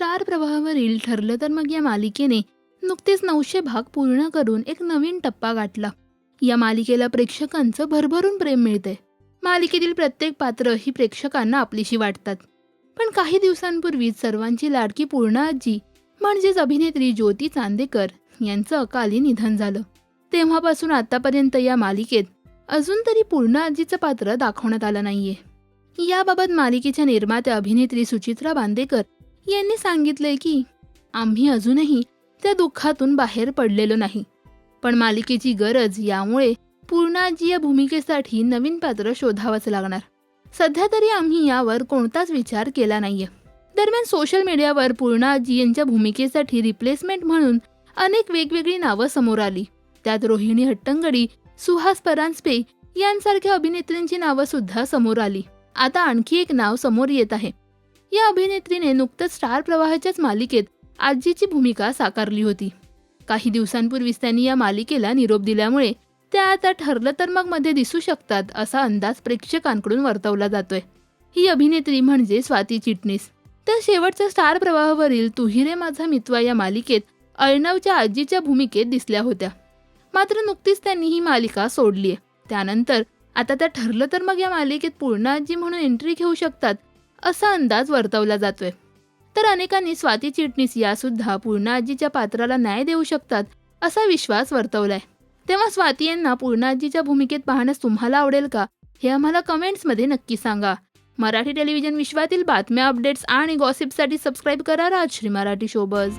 Star प्रवाहावरील ठरलं तर मग या मालिकेने नुकतेच नऊशे भाग पूर्ण करून एक नवीन टप्पा गाठला. या मालिकेला प्रेक्षकांचं भरभरून प्रेम मिळते मालिकेतील प्रत्येक पात्र ही प्रेक्षकांना आपलीशी वाटतात. पण काही दिवसांपूर्वीच सर्वांची लाडकी पूर्ण आजी म्हणजेच अभिनेत्री ज्योती चांदेकर यांचं अकाली निधन झालं. तेव्हापासून आतापर्यंत या मालिकेत अजून तरी पूर्ण आजीचं पात्र दाखवण्यात आलं नाहीये. याबाबत मालिकेच्या निर्मात्या अभिनेत्री सुचित्रा बांदेकर यांनी सांगितलंय की आम्ही अजूनही त्या दुःखातून बाहेर पडलेलो नाही. पण मालिकेची गरज यामुळे पूर्णाजी या भूमिकेसाठी नवीन पात्र शोधावंच लागणार. सध्या तरी आम्ही यावर कोणताच विचार केला नाहीये. दरम्यान सोशल मीडियावर पूर्णाजी यांच्या भूमिकेसाठी रिप्लेसमेंट म्हणून अनेक वेगवेगळी नावं समोर आली. त्यात रोहिणी हट्टंगडी सुहास परांजपे यांसारख्या अभिनेत्रींची नावं सुद्धा समोर आली. आता आणखी एक नाव समोर येत आहे. या अभिनेत्रीने नुकतंच स्टार प्रवाहाच्याच मालिकेत आजीची भूमिका साकारली होती. काही दिवसांपूर्वीच त्यांनी या मालिकेला निरोप दिल्यामुळे त्या आता ठरलं तर मग मध्ये दिसू शकतात असा अंदाज प्रेक्षकांकडून वर्तवला जातोय. ही अभिनेत्री म्हणजे स्वाती चिटणीस. तर शेवटच्या स्टार प्रवाहावरील तुहिरे माझा मितवा या मालिकेत अर्णवच्या आजीच्या भूमिकेत दिसल्या होत्या. मात्र नुकतीच त्यांनी ही मालिका सोडली त्यानंतर आता त्या ठरलं तर मग या मालिकेत पूर्ण आजी म्हणून एंट्री घेऊ शकतात असा अंदाज वर्तवला जातोय. तर अनेकांनी स्वाती चिटणीस या सुद्धा आजीच्या पात्राला न्याय देऊ शकतात असा विश्वास वर्तवलाय. तेव्हा स्वाती यांना पूर्ण आजीच्या भूमिकेत पाहण्यास तुम्हाला आवडेल का हे आम्हाला कमेंट्समध्ये नक्की सांगा. मराठी टेलिव्हिजन विश्वातील बातम्या अपडेट्स आणि गॉसिपसाठी सबस्क्राईब करा राजश्री मराठी शोबज